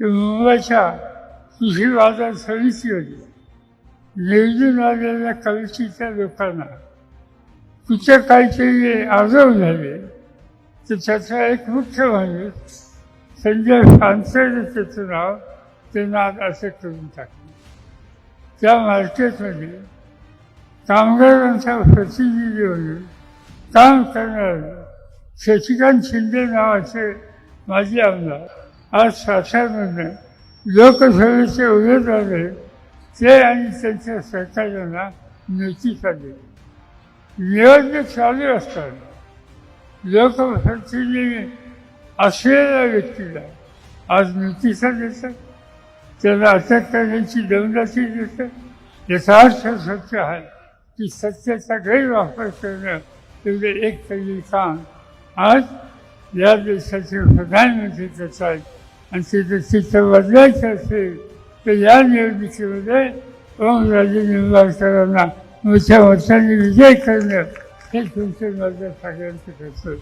की मुंबईच्या कृषी बाजार समितीमध्ये निवडून आलेल्या कमिटीच्या लोकांना कुठे काहीतरी आजव झाले. तर त्याचा एक मुख्य म्हणजे संजय फानसरे त्याचं नाव ते नाद असे करून टाकले. त्या मार्केटमध्ये कामगारांचा प्रतिनिधी म्हणून काम करणारे शशिकांत शिंदे नावाचे माजी आमदार आज सातारमधून लोकसभेचे उमेदवार ते आणि त्यांच्या सहकार्यांना नोटीस आली. निवडणूक चालू असताना लोकप्रतिनिधी असलेल्या व्यक्तीला आज नोटिसा देतात. त्याला अटक करण्याची दमदाची देतात. याचा अर्थ सत्य आहे की सत्याचा गैरवापर करणं एवढे एक तरी काम आज या देशाचे प्रधानमंत्री करत आहेत आणि तिथं चित्र बदलायचं असेल तर या निवडणुकीमध्ये ओमराजे निंबाळकरांना मोठ्या मतांनी विजय करणं हे तुमचे माझ्या सगळ्यांचं कर्तव्य